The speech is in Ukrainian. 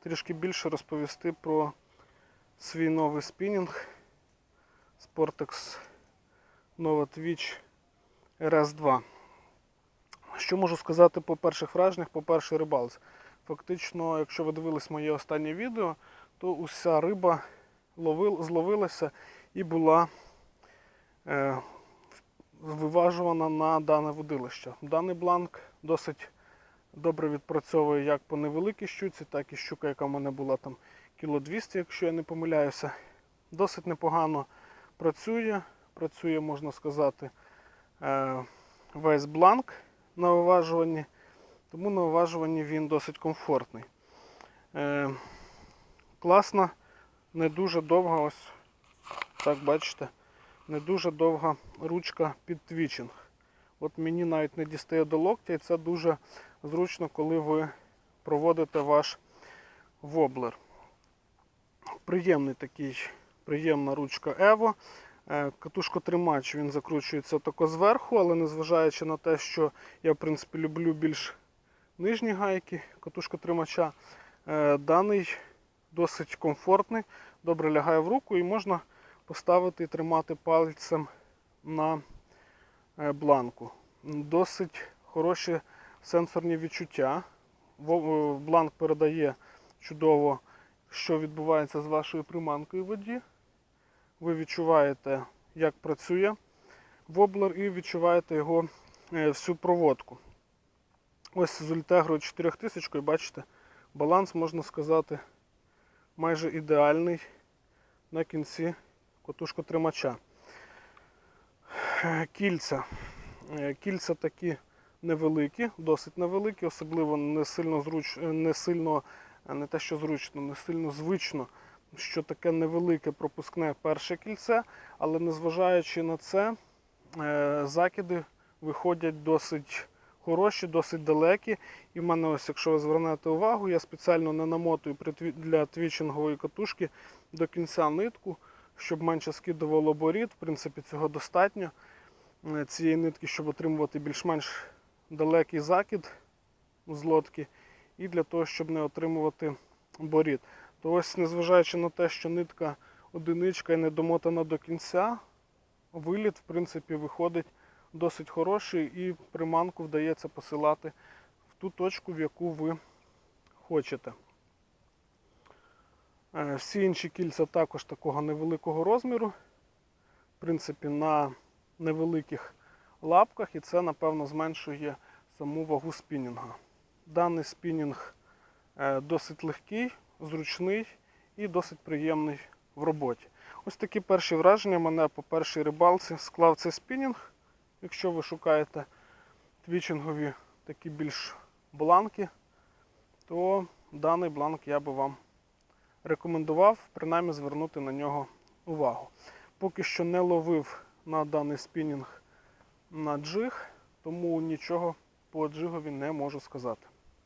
трішки більше розповісти про свій новий спінінг Sportex Nova Twitch RS2. Що можу сказати по перших враженнях, по першій рибалці? Фактично, якщо ви дивились моє останнє відео, то уся риба ловил, зловилася і була е, виважувана на дане водилище. Даний бланк досить добре відпрацьовує як по невеликій щуці, так і щука, яка в мене була там кіло 200, якщо я не помиляюся. Досить непогано працює. Працює, можна сказати, е, весь бланк на виважуванні, тому на виважуванні він досить комфортний. Е, класна, не дуже довга, ось так бачите, не дуже довга ручка під твічинг. От мені навіть не дістає до локтя, і це дуже зручно, коли ви проводите ваш воблер. Приємний такий, приємна ручка Evo. Е, Катушкотримач він закручується тако зверху, але незважаючи на те, що я в принципі люблю більш нижні гайки катушкотримача, е, даний досить комфортний, добре лягає в руку і можна поставити і тримати пальцем на е, бланку. Досить хороші сенсорні відчуття. Е, Бланк передає чудово, що відбувається з вашою приманкою воді. Ви відчуваєте, як працює воблер, і відчуваєте його е, всю проводку. Ось з Ультегро 4000, бачите, баланс, можна сказати, майже ідеальний на кінці котушкотримача. Кільця. Е, Кільця такі невеликі, досить невеликі, особливо не сильно зруч... е, не сильно, е, не те, що зручно, не сильно звично, що таке невелике пропускне перше кільце, але незважаючи на це, е, закиди виходять досить хороші, досить далекі. І в мене, ось, якщо ви звернете увагу, я спеціально не намотую для твічингової катушки до кінця нитку, щоб менше скидувало борід. В принципі, цього достатньо цієї нитки, щоб отримувати більш-менш далекий закид з лодки, і для того, щоб не отримувати борід. То ось, незважаючи на те, що нитка одиничка і не домотана до кінця, виліт, в принципі, виходить досить хороший і приманку вдається посилати в ту точку, в яку ви хочете. Е, Всі інші кільця також такого невеликого розміру. В принципі, на невеликих лапках, і це, напевно, зменшує саму вагу спінінга. Даний спінінг е, досить легкий, зручний і досить приємний в роботі. Ось такі перші враження мене по першій рибалці склав цей спінінг. Якщо ви шукаєте твічингові такі більш бланки, то даний бланк я би вам рекомендував принаймні звернути на нього увагу. Поки що не ловив на даний спінінг на джиг, тому нічого по джигові не можу сказати.